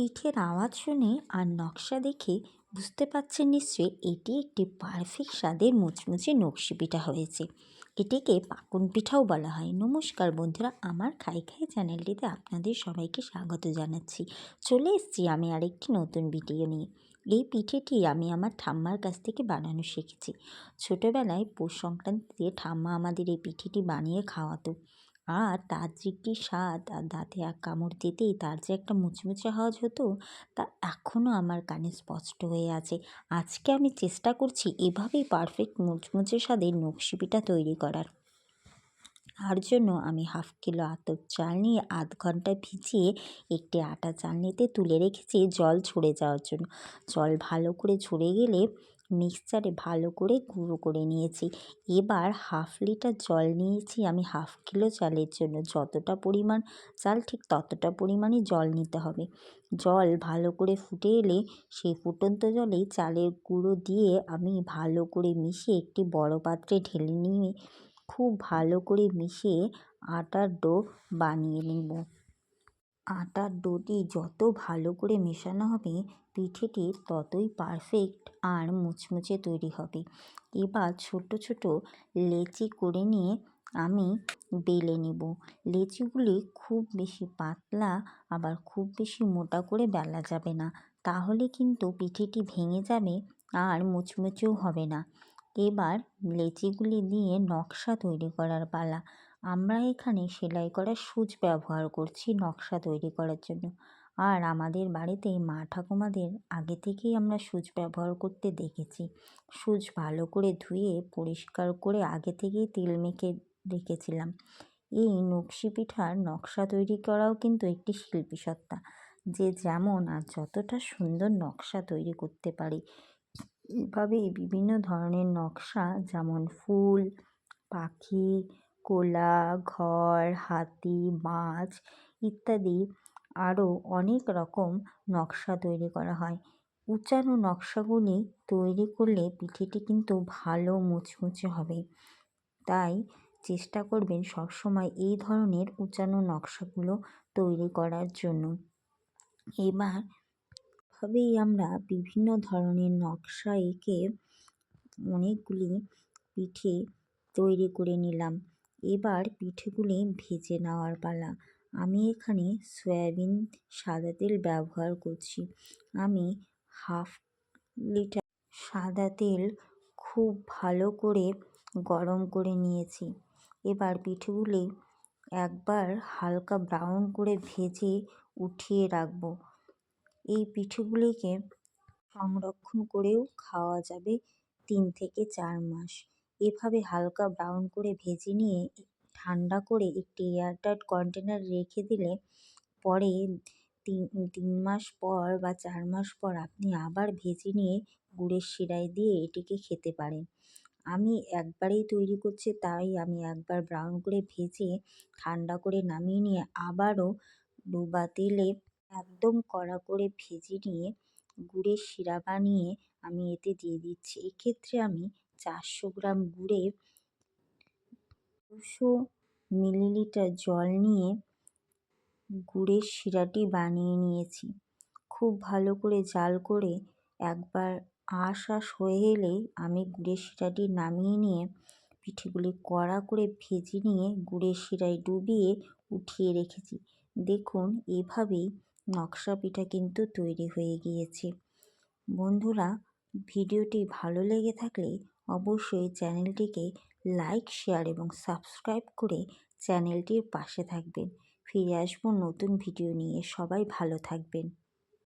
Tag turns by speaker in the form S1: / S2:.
S1: পিঠের আওয়াজ শুনে আর নকশা দেখে বুঝতে পারছেন নিশ্চয়ই এটি একটি পারফেক্ট স্বাদের মুচমুচে নকশি পিঠা হয়েছে। এটিকে পাকুন পিঠাও বলা হয়। নমস্কার বন্ধুরা, আমার খাই খাই চ্যানেলটিতে আপনাদের সবাইকে স্বাগত জানাচ্ছি। চলে এসেছি আমি আরেকটি নতুন ভিডিও নিয়ে। এই পিঠেটি আমি আমার ঠাম্মার কাছ থেকে বানানো শিখেছি। ছোটোবেলায় পৌষ সংক্রান্তিতে ঠাম্মা আমাদের এই পিঠেটি বানিয়ে খাওয়াতো। আর তার যে একটি স্বাদ আর দাঁতে এক কামড় দিতেই তার যে একটা মুচমুচে আওয়াজ হতো, তা এখনও আমার কানে স্পষ্ট হয়ে আছে। আজকে আমি চেষ্টা করছি এভাবেই পারফেক্ট মুচমুচে স্বাদের নকশি পিঠা তৈরি করার। তার জন্য আমি হাফ কিলো আতপ চাল নিয়ে আধ ঘণ্টা ভিজিয়ে একটি আটা চালনিতে তুলে রেখেছি জল ঝরে যাওয়ার জন্য। জল ভালো করে ঝরে গেলে মিক্সচারে ভালো করে গুঁড়ো করে নিয়েছি। এবার হাফ লিটার জল নিয়েছি আমি হাফ কিলো চালের জন্য। যতটা পরিমাণ চাল ঠিক ততটা পরিমাণে জল নিতে হবে। জল ভালো করে ফুটে এলে সেই ফুটন্ত জলেই চালের গুঁড়ো দিয়ে আমি ভালো করে মিশিয়ে একটি বড় পাত্রে ঢেলে নিয়ে খুব ভালো করে মিশিয়ে আটার ডো বানিয়ে নেব। আটার ডোটি যত ভালো করে মেশানো হবে, পিঠেটি ততই পারফেক্ট আর মুচমুচে তৈরি হবে। এবার ছোট ছোট লেচি করে নিয়ে আমি বেলে নেব। লেচিগুলি খুব বেশি পাতলা, আবার খুব বেশি মোটা করে বেলা যাবে না। তাহলে কিন্তু পিঠেটি ভেঙে যাবে আর মুচমুচেও হবে না। এবার লেচিগুলি দিয়ে নকশা তৈরি করার পালা। আমরা এখানে সেলাই করা সূচ ব্যবহার করছি নকশা তৈরি করার জন্য। আর আমাদের বাড়িতে মা ঠাকুমাদের আগে থেকেই আমরা সূচ ব্যবহার করতে দেখেছি। সূচ ভালো করে ধুয়ে, পরিষ্কার করে আগে থেকেই তেল মেখে রেখেছিলাম। এই নকশি পিঠার নকশা তৈরি করাও কিন্তু একটি শিল্পী সত্তা। যে যেমন আর যতটা সুন্দর নকশা তৈরি করতে পারে। এভাবেই বিভিন্ন ধরনের নকশা যেমন ফুল, পাখি কোলা, ঘর, হাতি, মাছ ইত্যাদি আরও অনেক রকম নকশা তৈরি করা হয়। উঁচানো নকশাগুলি তৈরি করলে পিঠেটি কিন্তু ভালো মুচমুচে হবে। তাই চেষ্টা করবেন সবসময় এই ধরনের উঁচানো নকশাগুলো তৈরি করার জন্য। এবার ভাবেই আমরা বিভিন্ন ধরনের নকশা এঁকে অনেকগুলি পিঠে তৈরি করে নিলাম। এবার পিঠেগুলি ভেজে নেওয়ার পালা। আমি এখানে সয়াবিন সাদা তেল ব্যবহার করছি। আমি হাফ লিটার সাদা তেল খুব ভালো করে গরম করে নিয়েছি। এবার পিঠেগুলি একবার হালকা ব্রাউন করে ভেজে উঠিয়ে রাখব। এই পিঠেগুলিকে সংরক্ষণ করেও খাওয়া যাবে তিন থেকে চার মাস। এভাবে হালকা ব্রাউন করে ভেজে নিয়ে ঠান্ডা করে একটি এয়ারটাইট কন্টেনার রেখে দিলে পরে তিন তিন মাস পর বা চার মাস পর আপনি আবার ভেজে নিয়ে গুড়ের শিরায় দিয়ে এটিকে খেতে পারেন। আমি একবারেই তৈরি করছি, তাই আমি একবার ব্রাউন করে ভেজে ঠান্ডা করে নামিয়ে নিয়ে আবারও ডোবা তেলে একদম কড়া করে ভেজে নিয়ে গুড়ের শিরা বানিয়ে আমি এতে দিয়ে দিচ্ছি। এক্ষেত্রে আমি চারশো গ্রাম গুড়ে দুশো মিলিলিটার জল নিয়ে গুড়ের শিরাটি বানিয়ে নিয়েছি। খুব ভালো করে জাল করে একবার আঁশ আঁশ হয়ে এলেই আমি গুড়ের শিরাটি নামিয়ে নিয়ে পিঠেগুলি কড়া করে ভেজে নিয়ে গুড়ের শিরায় ডুবিয়ে উঠিয়ে রেখেছি। দেখুন, এভাবেই নকশা পিঠা কিন্তু তৈরি হয়ে গিয়েছে। বন্ধুরা, ভিডিওটি ভালো লেগে থাকলে অবশ্যই চ্যানেলটিকে লাইক, শেয়ার এবং সাবস্ক্রাইব করে চ্যানেলটির পাশে থাকবেন। ফিরে আসব নতুন ভিডিও নিয়ে। সবাই ভালো থাকবেন।